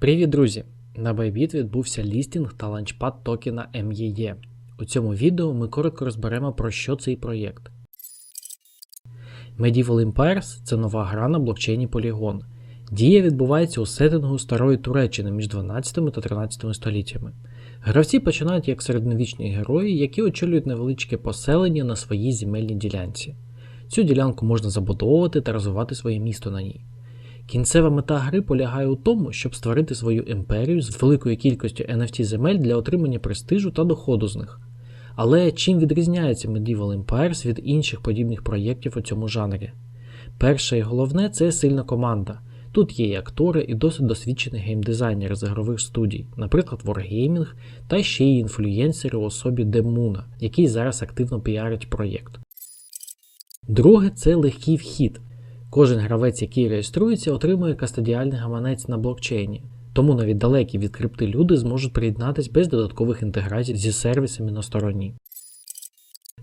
Привіт, друзі! На Bybit відбувся лістінг та ланчпад токена MEE. У цьому відео ми коротко розберемо про що цей проєкт. Medieval Empires це нова гра на блокчейні Polygon. Дія відбувається у сеттингу старої Туреччини між 12 та 13 століттями. Гравці починають як середньовічні герої, які очолюють невеличке поселення на своїй земельній ділянці. Цю ділянку можна забудовувати та розвивати своє місто на ній. Кінцева мета гри полягає у тому, щоб створити свою імперію з великою кількістю NFT земель для отримання престижу та доходу з них. Але чим відрізняється Medieval Empires від інших подібних проєктів у цьому жанрі? Перше і головне це сильна команда. Тут є і актори, і досить досвідчені геймдизайнери з ігрових студій, наприклад, Wargaming, та ще й інфлюєнсери у особі Демуна, який зараз активно піарить проєкт. Друге це легкий вхід. Кожен гравець, який реєструється, отримує кастодіальний гаманець на блокчейні. Тому навіть далекі від крипти люди зможуть приєднатися без додаткових інтеграцій зі сервісами на стороні.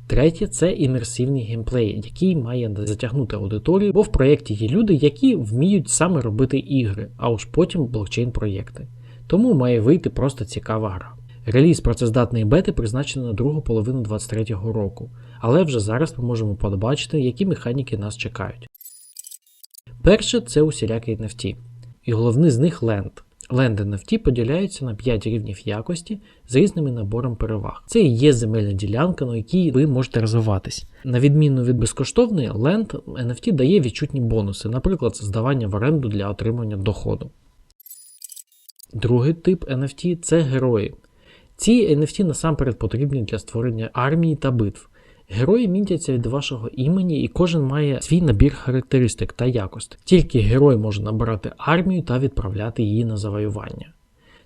Третє це імерсивний геймплей, який має затягнути аудиторію, бо в проєкті є люди, які вміють саме робити ігри, а уж потім блокчейн-проєкти. Тому має вийти просто цікава гра. Реліз працездатної бети призначено на другу половину 2023 року, але вже зараз ми можемо побачити, які механіки нас чекають. Перше це усілякі NFT, і головний з них ленд. Ленд NFT поділяються на 5 рівнів якості з різними набором переваг. Це і є земельна ділянка, на якій ви можете розвиватись. На відміну від безкоштовної, ленд NFT дає відчутні бонуси, наприклад, здавання в оренду для отримання доходу. Другий тип NFT це герої. Ці NFT насамперед потрібні для створення армії та битв. Герої мінтяться від вашого імені, і кожен має свій набір характеристик та якостей. Тільки герой може набирати армію та відправляти її на завоювання.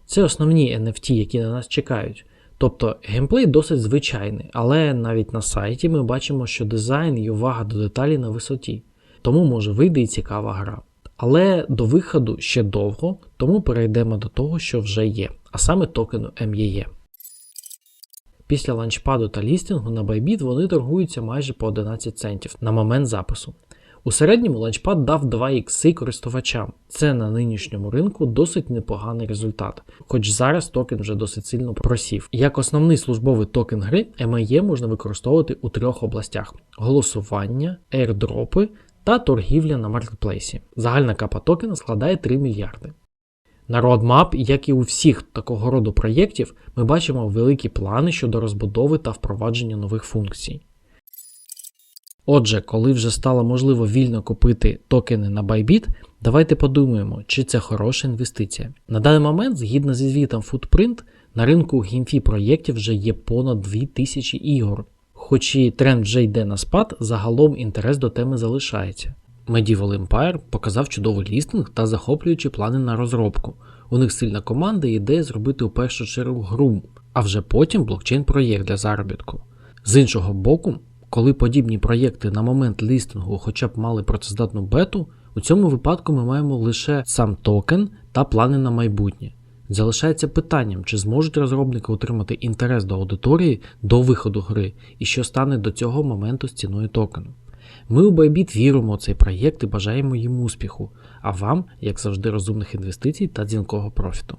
Це основні NFT, які на нас чекають. Тобто геймплей досить звичайний, але навіть на сайті ми бачимо, що дизайн і увага до деталі на висоті, тому може вийде і цікава гра. Але до виходу ще довго, тому перейдемо до того, що вже є, а саме токену MEE. Після ланчпаду та лістингу на Bybit вони торгуються майже по 11 центів на момент запису. У середньому ланчпад дав 2 ікси користувачам. Це на нинішньому ринку досить непоганий результат, хоч зараз токен вже досить сильно просів. Як основний службовий токен гри, MEE можна використовувати у трьох областях: голосування, airdропи та торгівля на маркетплейсі. Загальна капа токена складає 3 мільярди. На Roadmap, як і у всіх такого роду проєктів, ми бачимо великі плани щодо розбудови та впровадження нових функцій. Отже, коли вже стало можливо вільно купити токени на Bybit, давайте подумаємо, чи це хороша інвестиція. На даний момент, згідно зі звітом Footprint, на ринку гімфі проєктів вже є понад 2000 ігор. Хоч і тренд вже йде на спад, загалом інтерес до теми залишається. Medieval Empire показав чудовий лістинг та захоплюючі плани на розробку. У них сильна команда і ідея зробити у першу чергу гру, а вже потім блокчейн-проєкт для заробітку. З іншого боку, коли подібні проєкти на момент лістингу хоча б мали працездатну бету, у цьому випадку ми маємо лише сам токен та плани на майбутнє. Залишається питанням, чи зможуть розробники отримати інтерес до аудиторії до виходу гри, і що стане до цього моменту з ціною токену. Ми у Bybit віримо у цей проєкт і бажаємо їм успіху, а вам, як завжди, розумних інвестицій та дзвінкого профіту.